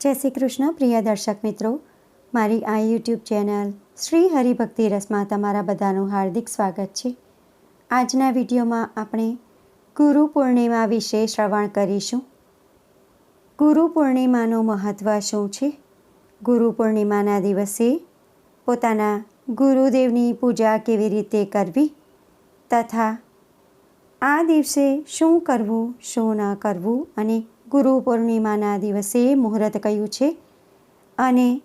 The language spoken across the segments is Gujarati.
જય શ્રી કૃષ્ણ, પ્રિય દર્શક મિત્રો. મારી આ યુટ્યુબ ચેનલ શ્રી હરિભક્તિ રસમાં તમારા બધાનું હાર્દિક સ્વાગત છે. આજના વિડીયોમાં આપણે ગુરુ પૂર્ણિમા વિશે શ્રવણ કરીશું. ગુરુ પૂર્ણિમાનું મહત્ત્વ શું છે? ગુરુ પૂર્ણિમાના દિવસે પોતાના ગુરુદેવની પૂજા કેવી રીતે કરવી? તથા આ દિવસે શું કરવું, શું ન કરવું અને ગુરુ પૂર્ણિમાના દિવસે મુહૂર્ત કયું છે? અને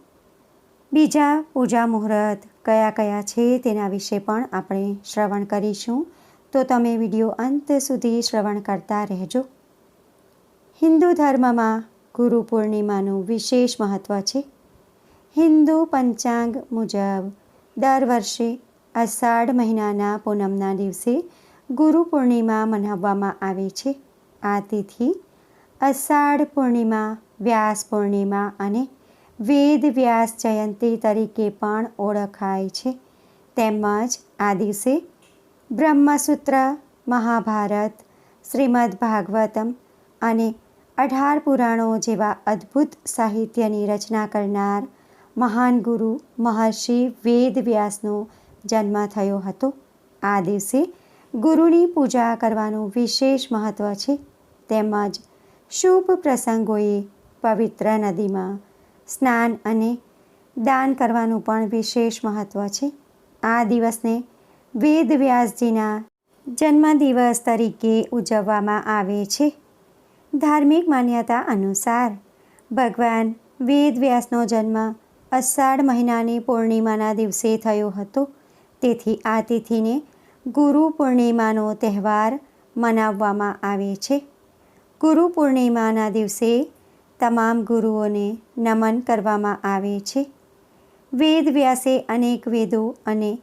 બીજા પૂજા મુહૂર્ત કયા કયા છે તેના વિશે પણ આપણે શ્રવણ કરીશું. તો તમે વીડિયો અંત સુધી શ્રવણ કરતા રહેજો. હિન્દુ ધર્મમાં ગુરુ પૂર્ણિમાનું વિશેષ મહત્ત્વ છે. હિન્દુ પંચાંગ મુજબ દર વર્ષે અષાઢ મહિનાના પૂનમના દિવસે ગુરુ પૂર્ણિમા મનાવવામાં આવે છે. આ તિથિ અષાઢ પૂર્ણિમા, વ્યાસ પૂર્ણિમા અને વેદ વ્યાસ જયંતી તરીકે પણ ઓળખાય છે. તેમજ આ દિવસે બ્રહ્મસૂત્ર, મહાભારત, શ્રીમદ ભાગવતમ અને અઢાર પુરાણો જેવા અદ્ભુત સાહિત્યની રચના કરનાર મહાન ગુરુ, મહર્ષિ વેદ વ્યાસનો જન્મ થયો હતો. આ દિવસે ગુરુની પૂજા કરવાનું વિશેષ મહત્ત્વ છે. તેમજ શુભ પ્રસંગોએ પવિત્ર નદીમાં સ્નાન અને દાન કરવાનું પણ વિશેષ મહત્ત્વ છે. આ દિવસને વેદ વ્યાસજીના જન્મદિવસ તરીકે ઉજવવામાં આવે છે. ધાર્મિક માન્યતા અનુસાર ભગવાન વેદ વ્યાસનો જન્મ અષાઢ મહિનાની પૂર્ણિમાના દિવસે થયો હતો. તેથી આ તિથિને ગુરુ પૂર્ણિમાનો તહેવાર મનાવવામાં આવે છે. ગુરુ પૂર્ણિમાના દિવસે તમામ ગુરુઓને નમન કરવામાં આવે છે. વેદ વ્યાસે અનેક વેદો અને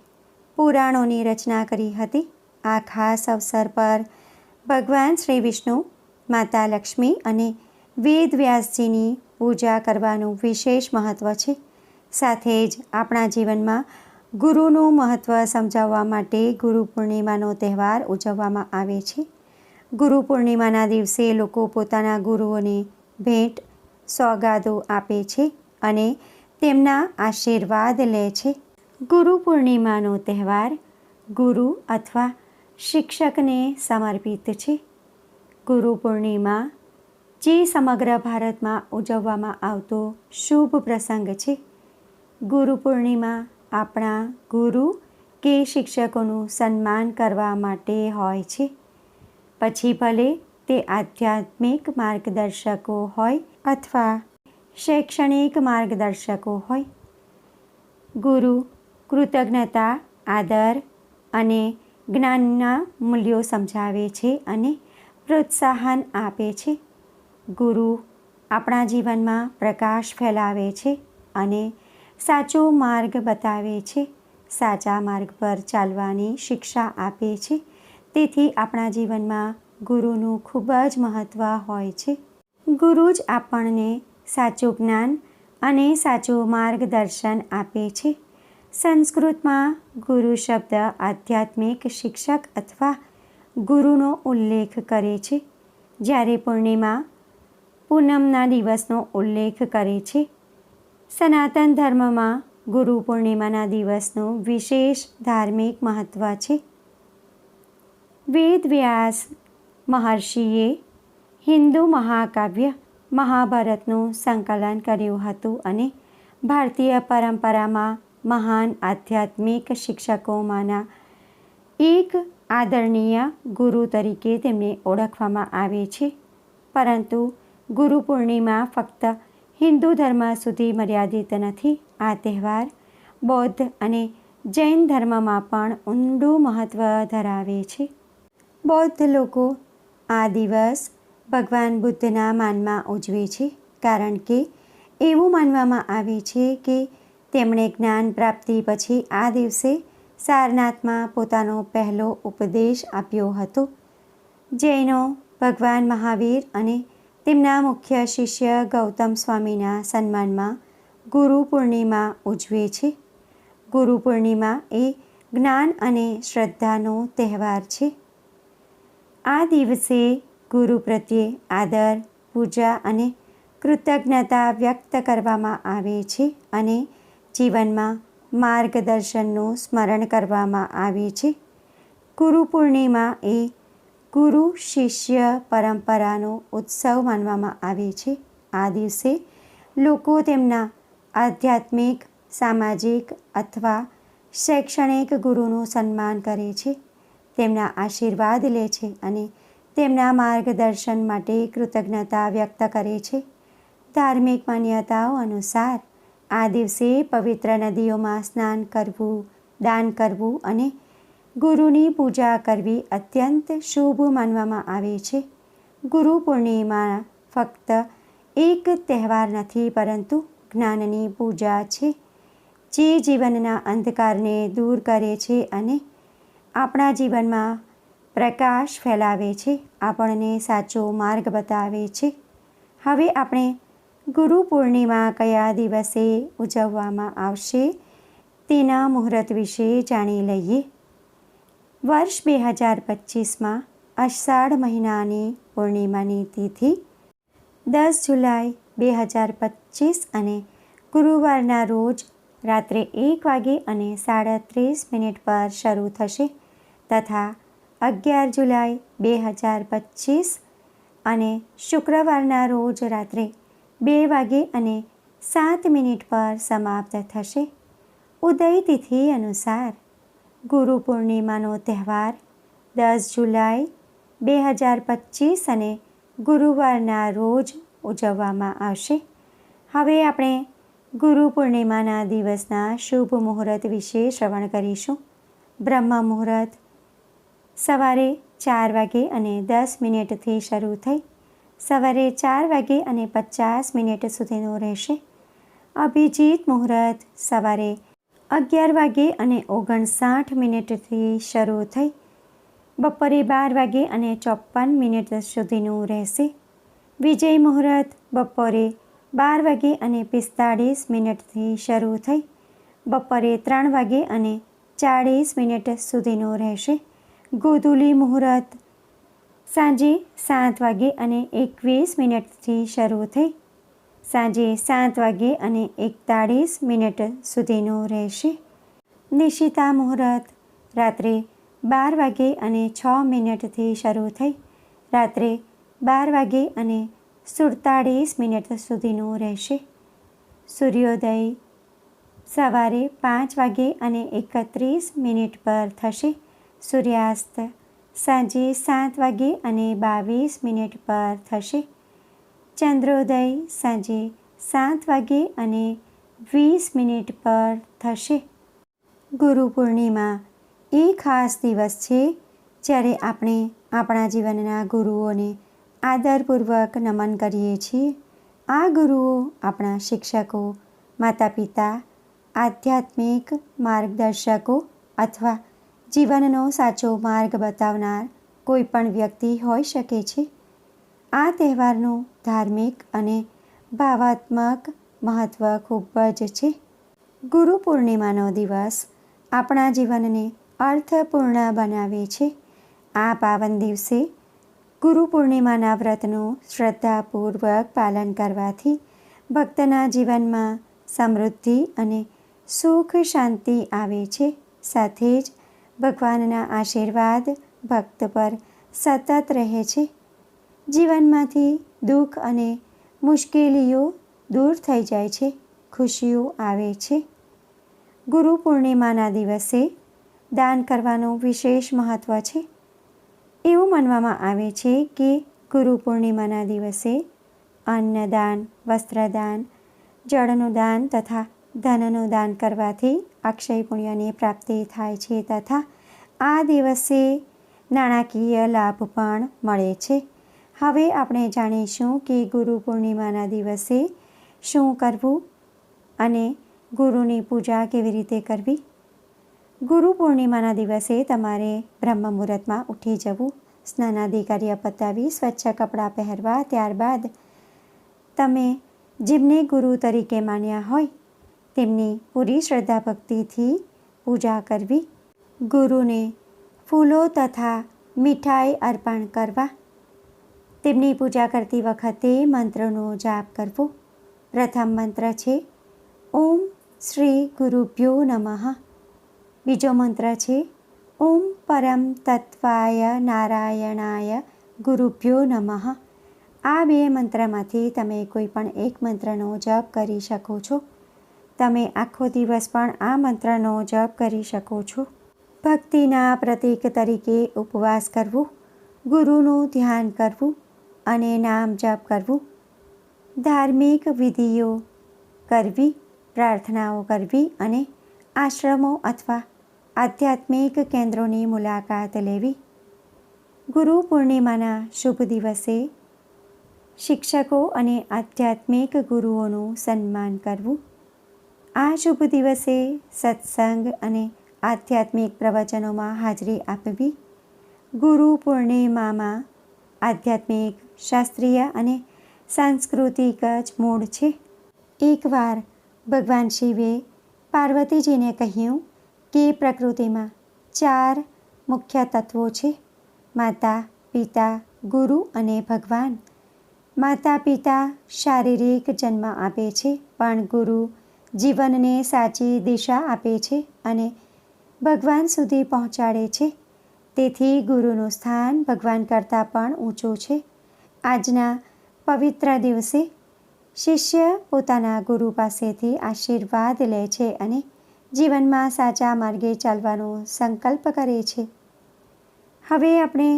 પુરાણોની રચના કરી હતી. આ ખાસ અવસર પર ભગવાન શ્રી વિષ્ણુ, માતા લક્ષ્મી અને વેદ વ્યાસજીની પૂજા કરવાનું વિશેષ મહત્ત્વ છે. સાથે જ આપણા જીવનમાં ગુરુનું મહત્ત્વ સમજાવવા માટે ગુરુ પૂર્ણિમાનો તહેવાર ઉજવવામાં આવે છે. ગુરુ પૂર્ણિમાના દિવસે લોકો પોતાના ગુરુઓને ભેટ, સોગાદો આપે છે અને તેમના આશીર્વાદ લે છે. ગુરુ પૂર્ણિમાનો તહેવાર ગુરુ અથવા શિક્ષકને સમર્પિત છે. ગુરુ પૂર્ણિમા જે સમગ્ર ભારતમાં ઉજવવામાં આવતો શુભ પ્રસંગ છે. ગુરુ પૂર્ણિમા આપણા ગુરુ કે શિક્ષકોનું સન્માન કરવા માટે હોય છે. પછી ભલે તે આધ્યાત્મિક માર્ગદર્શકો હોય અથવા શૈક્ષણિક માર્ગદર્શકો હોય. ગુરુ, કૃતજ્ઞતા, આદર અને જ્ઞાનના મૂલ્યો સમજાવે છે અને પ્રોત્સાહન આપે છે. ગુરુ આપણા જીવનમાં પ્રકાશ ફેલાવે છે અને સાચો માર્ગ બતાવે છે. સાચા માર્ગ પર ચાલવાની શિક્ષા આપે છે. તેથી આપણા જીવનમાં ગુરુનું ખૂબ જ મહત્ત્વ હોય છે. ગુરુ જ આપણને સાચું જ્ઞાન અને સાચું માર્ગદર્શન આપે છે. સંસ્કૃતમાં ગુરુ શબ્દ આધ્યાત્મિક શિક્ષક અથવા ગુરુનો ઉલ્લેખ કરે છે. જ્યારે પૂર્ણિમા પૂનમના દિવસનો ઉલ્લેખ કરે છે. સનાતન ધર્મમાં ગુરુ પૂર્ણિમાના દિવસનું વિશેષ ધાર્મિક મહત્ત્વ છે. વેદ વ્યાસ મહર્ષિએ હિન્દુ મહાકાવ્ય મહાભારતનું સંકલન કર્યું હતું અને ભારતીય પરંપરામાં મહાન આધ્યાત્મિક શિક્ષકોમાંના એક આદરણીય ગુરુ તરીકે તેમને ઓળખવામાં આવે છે. પરંતુ ગુરુ પૂર્ણિમા ફક્ત હિન્દુ ધર્મ સુધી મર્યાદિત નથી. આ તહેવાર બૌદ્ધ અને જૈન ધર્મમાં પણ ઊંડું મહત્ત્વ ધરાવે છે. બૌદ્ધ લોકો આ દિવસ ભગવાન બુદ્ધના માનમાં ઉજવે છે, કારણ કે એવું માનવામાં આવે છે કે તેમણે જ્ઞાન પ્રાપ્તિ પછી આ દિવસે સારનાથમાં પોતાનો પહેલો ઉપદેશ આપ્યો હતો. જૈનો ભગવાન મહાવીર અને તેમના મુખ્ય શિષ્ય ગૌતમ સ્વામીના સન્માનમાં ગુરુ પૂર્ણિમા ઉજવે છે. ગુરુ પૂર્ણિમા એ જ્ઞાન અને શ્રદ્ધાનો તહેવાર છે. આ દિવસે ગુરુ પ્રત્યે આદર, પૂજા અને કૃતજ્ઞતા વ્યક્ત કરવામાં આવે છે અને જીવનમાં માર્ગદર્શનનું સ્મરણ કરવામાં આવે છે. ગુરુ પૂર્ણિમા એ ગુરુ શિષ્ય પરંપરાનો ઉત્સવ માનવામાં આવે છે. આ દિવસે લોકો તેમના આધ્યાત્મિક, સામાજિક અથવા શૈક્ષણિક ગુરુનું સન્માન કરે છે. તેમના આશીર્વાદ લે છે અને તેમના માર્ગદર્શન માટે કૃતજ્ઞતા વ્યક્ત કરે છે. ધાર્મિક માન્યતાઓ અનુસાર, આ દિવસે પવિત્ર નદીઓમાં સ્નાન કરવું, દાન કરવું અને ગુરુની પૂજા કરવી અત્યંત શુભ માનવામાં આવે છે. ગુરુ પૂર્ણિમા ફક્ત એક તહેવાર નથી, પરંતુ જ્ઞાનની પૂજા છે, જે જીવનના અંધકારને દૂર કરે છે અને આપણા જીવનમાં પ્રકાશ ફેલાવે છે, આપણને સાચો માર્ગ બતાવે છે. હવે આપણે ગુરુ પૂર્ણિમા કયા દિવસે ઉજવવામાં આવશે તેના મુહૂર્ત વિશે જાણી લઈએ. વર્ષ બે હજાર પચીસમાં અષાઢ મહિનાની પૂર્ણિમાની તિથિ દસ જુલાઈ બે હજાર પચીસ અને ગુરુવારના રોજ રાત્રે એક વાગે અને સાડત્રીસ મિનિટ પર શરૂ થશે. તથા અગિયાર જુલાઈ બે હજાર પચીસ અને શુક્રવારના રોજ રાત્રે બે વાગે અને સાત મિનિટ પર સમાપ્ત થશે. ઉદય તિથિ અનુસાર ગુરુ પૂર્ણિમાનો તહેવાર દસ જુલાઈ બે હજાર પચીસ અને ગુરુવારના રોજ ઉજવવામાં આવશે. હવે આપણે ગુરુ પૂર્ણિમાના દિવસના શુભ મુહૂર્ત વિશે શ્રવણ કરીશું. બ્રહ્મ મુહૂર્ત સવારે ચાર વાગે અને દસ મિનિટથી શરૂ થઈ. સવારે ચાર વાગે અને પચાસ મિનિટ સુધીનું રહેશે. અભિજીત મુહૂર્ત સવારે અગિયાર વાગે અને ઓગણસાઠ મિનિટથી શરૂ થઈ. બપોરે બાર વાગે અને ચોપન મિનિટ સુધીનું રહેશે. વિજય મુહૂર્ત બપોરે બાર વાગે અને પિસ્તાળીસ મિનિટથી શરૂ થઈ. બપોરે ત્રણ વાગે અને ચાળીસ મિનિટ સુધીનું રહેશે. ગોધુલી મુહૂર્ત. સાંજે સાત વાગે અને એકવીસ મિનિટથી શરૂ થઈ. સાંજે સાત વાગે અને એકતાળીસ મિનિટ સુધીનું રહેશે. નિશિતા મુહૂર્ત. રાત્રે બાર વાગે અને છ મિનિટથી શરૂ થઈ. રાત્રે બાર વાગે અને સુડતાળીસ મિનિટ સુધીનું રહેશે. સૂર્યોદય સવારે પાંચ વાગે અને એકત્રીસ મિનિટ પર થશે. સૂર્યાસ્ત સાંજે સાત વાગે અને બાવીસ મિનિટ પર થશે. ચંદ્રોદય સાંજે સાત વાગે અને વીસ મિનિટ પર થશે. ગુરુ પૂર્ણિમા, એ ખાસ દિવસ છે જ્યારે આપણે આપણા જીવનના ગુરુઓને આદરપૂર્વક નમન કરીએ છીએ. આ ગુરુઓ આપણા શિક્ષકો માતા પિતા આધ્યાત્મિક માર્ગદર્શકો અથવા જીવનનો સાચો માર્ગ બતાવનાર કોઈ પણ વ્યક્તિ હોઈ શકે છે. આ તહેવારનું ધાર્મિક અને ભાવાત્મક મહત્ત્વ ખૂબ જ છે. ગુરુ પૂર્ણિમાનો દિવસ આપણા જીવનને અર્થપૂર્ણ બનાવે છે. આ પાવન દિવસે ગુરુ પૂર્ણિમાના વ્રતનું શ્રદ્ધાપૂર્વક પાલન કરવાથી ભક્તના જીવનમાં સમૃદ્ધિ અને સુખ શાંતિ આવે છે. સાથે જ ભગવાનના આશીર્વાદ ભક્ત પર સતત રહે છે. જીવનમાંથી દુઃખ અને મુશ્કેલીઓ દૂર થઈ જાય છે, ખુશીઓ આવે છે. ગુરુ પૂર્ણિમાના દિવસે દાન કરવાનું વિશેષ મહત્ત્વ છે. એવું માનવામાં આવે છે કે ગુરુ પૂર્ણિમાના દિવસે અન્નદાન, વસ્ત્રદાન, જળનું દાન તથા ધનનું દાન કરવાથી અક્ષય પુણ્યની પ્રાપ્તિ થાય છે તથા આ દિવસે નાણાકીય લાભ પણ મળે છે. હવે આપણે જાણીશું કે ગુરુ પૂર્ણિમાના દિવસે શું કરવું અને ગુરુની પૂજા કેવી રીતે કરવી. ગુરુ પૂર્ણિમાના દિવસે તમારે બ્રહ્મ મુહૂર્તમાં ઉઠી જવું, સ્નાનાદિ કાર્ય પતાવી, સ્વચ્છ કપડાં પહેરવા, ત્યારબાદ તમે જેમને ગુરુ તરીકે માન્યા હોય તેમની પૂરી શ્રદ્ધા ભક્તિથી પૂજા કરવી. ગુરુને ફૂલો તથા મીઠાઈ અર્પણ કરવા. તેમની પૂજા કરતી વખતે મંત્રનો જાપ કરવો. પ્રથમ મંત્ર છે, ઓમ શ્રી ગુરુભ્યો નમઃ. બીજો મંત્ર છે, ઓમ પરમ તત્વાય નારાયણાય ગુરુભ્યો નમઃ. આ બે મંત્રમાંથી તમે કોઈ પણ એક મંત્રનો જપ કરી શકો છો. તમે આખો દિવસ પણ આ મંત્રનો જપ કરી શકો છો. ભક્તિના પ્રતીક તરીકે ઉપવાસ કરવું, ગુરુનું ધ્યાન કરવું અને નામ જપ કરવું. ધાર્મિક વિધિઓ કરવી, પ્રાર્થનાઓ કરવી અને આશ્રમો અથવા આધ્યાત્મિક કેન્દ્રોની મુલાકાત લેવી. ગુરુ પૂર્ણિમાના શુભ દિવસે શિક્ષકો અને આધ્યાત્મિક ગુરુઓનું સન્માન કરવું. આ શુભ દિવસે સત્સંગ અને આધ્યાત્મિક પ્રવચનોમાં હાજરી આપવી. ગુરુ પૂર્ણિમામાં આધ્યાત્મિક, શાસ્ત્રીય અને સાંસ્કૃતિક જ મૂળ છે. એકવાર ભગવાન શિવે પાર્વતીજીને કહ્યું કે પ્રકૃતિમાં ચાર મુખ્ય તત્વો છે. માતા, પિતા, ગુરુ અને ભગવાન. માતા પિતા શારીરિક જન્મ આપે છે, પણ ગુરુ જીવનને સાચી દિશા આપે છે અને ભગવાન સુધી પહોંચાડે છે. તેથી ગુરુનું સ્થાન ભગવાન કરતાં પણ ઊંચું છે. આજના પવિત્ર દિવસે શિષ્ય પોતાના ગુરુ પાસેથી આશીર્વાદ લે છે અને જીવનમાં સાચા માર્ગે ચાલવાનો સંકલ્પ કરે છે. હવે આપણે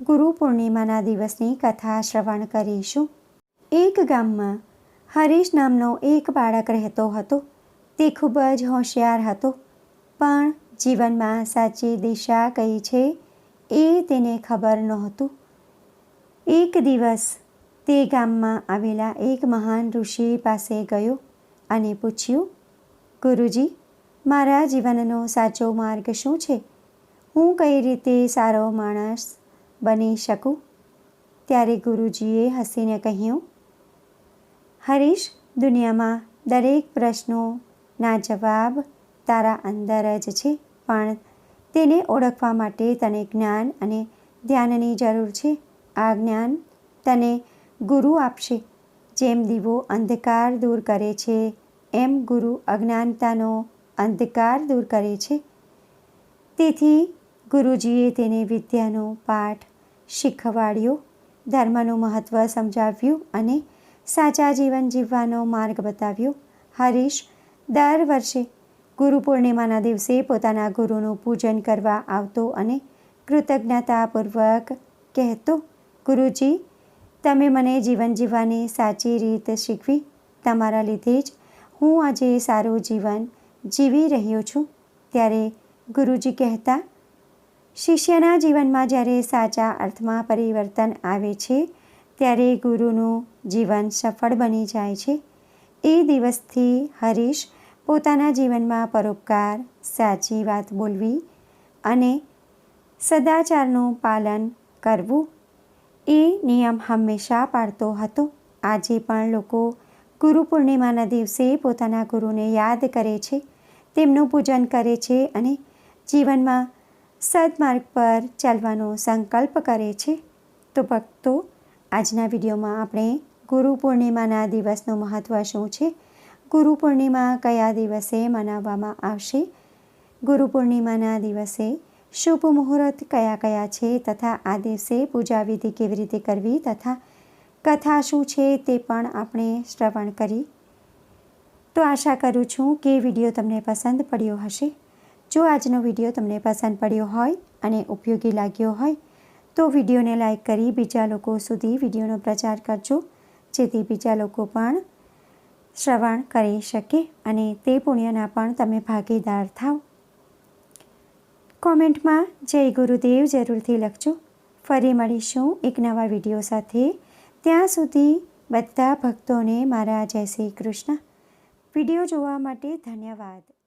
ગુરુ પૂર્ણિમાના દિવસની કથા શ્રવણ કરીશું. એક ગામમાં હરીશ નામનો એક બાળક રહેતો હતો. તે ખૂબ જ હોશિયાર હતો. પણ જીવનમાં સાચી દિશા કઈ છે એ તેને ખબર નહોતું. એક દિવસ તે ગામમાં આવેલા એક મહાન ઋષિ પાસે ગયો અને પૂછ્યું, ગુરુજી, મારા જીવનનો સાચો માર્ગ શું છે? હું કઈ રીતે સારો માણસ બની શકું? ત્યારે ગુરુજીએ હસીને કહ્યું હરીશ, દુનિયામાં દરેક પ્રશ્નોના જવાબ તારા અંદર જ છે, પણ તેને ઓળખવા માટે તને જ્ઞાન અને ધ્યાનની જરૂર છે. આ જ્ઞાન તને ગુરુ આપશે, જેમ દીવો અંધકાર દૂર કરે છે, એમ ગુરુ અજ્ઞાનતાનો અંધકાર દૂર કરે છે. તેથી ગુરુજીએ તેને વિદ્યાનો પાઠ શીખવાડ્યો, ધર્મનું મહત્ત્વ સમજાવ્યું અને સાચા જીવન જીવવાનો માર્ગ બતાવ્યો. હરીશ દર વર્ષે ગુરુ પૂર્ણિમાના દિવસે પોતાના ગુરુનું પૂજન કરવા આવતો અને કૃતજ્ઞતાપૂર્વક કહેતો, ગુરુજી, તમે મને જીવન જીવવાની સાચી રીત શીખવી. તમારા લીધે જ હું આજે સારું જીવન જીવી રહ્યો છું. ત્યારે ગુરુજી કહેતા, શિષ્યના જીવનમાં જ્યારે સાચા અર્થમાં પરિવર્તન આવે છે ત્યારે ગુરુનું જીવન સફળ બની જાય છે. એ દિવસથી હરીશ પોતાના જીવનમાં પરોપકાર, સાચી વાત બોલવી અને સદાચારનું પાલન કરવું. એ નિયમ હંમેશા પાડતો હતો. આજે પણ લોકો ગુરુ પૂર્ણિમાના દિવસે પોતાના ગુરુને યાદ કરે છે. તેમનું પૂજન કરે છે અને જીવનમાં સદમાર્ગ પર ચાલવાનો સંકલ્પ કરે છે. તો ભક્તો આજના વિડીયોમાં આપણે ગુરુ પૂર્ણિમાના દિવસનું મહત્ત્વ શું છે? ગુરુ પૂર્ણિમા કયા દિવસે મનાવવામાં આવશે? ગુરુ પૂર્ણિમાના દિવસે શુભ મુહૂર્ત કયા કયા છે તથા આ દિવસે પૂજા વિધિ કેવી રીતે કરવી તથા કથા શું છે તે પણ આપણે શ્રવણ કરી. તો આશા કરું છું કે વીડિયો તમને પસંદ પડ્યો હશે. જો આજનો વીડિયો તમને પસંદ પડ્યો હોય અને ઉપયોગી લાગ્યો હોય તો વિડીયોને લાઇક કરી બીજા લોકો સુધી વિડીયોનો પ્રચાર કરજો, જેથી બીજા લોકો પણ શ્રવણ કરી શકે અને તે પુણ્યના પણ તમે ભાગીદાર થાવ. કોમેન્ટમાં જય ગુરુદેવ જરૂરથી લખજો. ફરી મળીશું એક નવા વીડિયો સાથે. ત્યાં સુધી બધા ભક્તોને મારા જય શ્રી કૃષ્ણ. વીડિયો જોવા માટે ધન્યવાદ.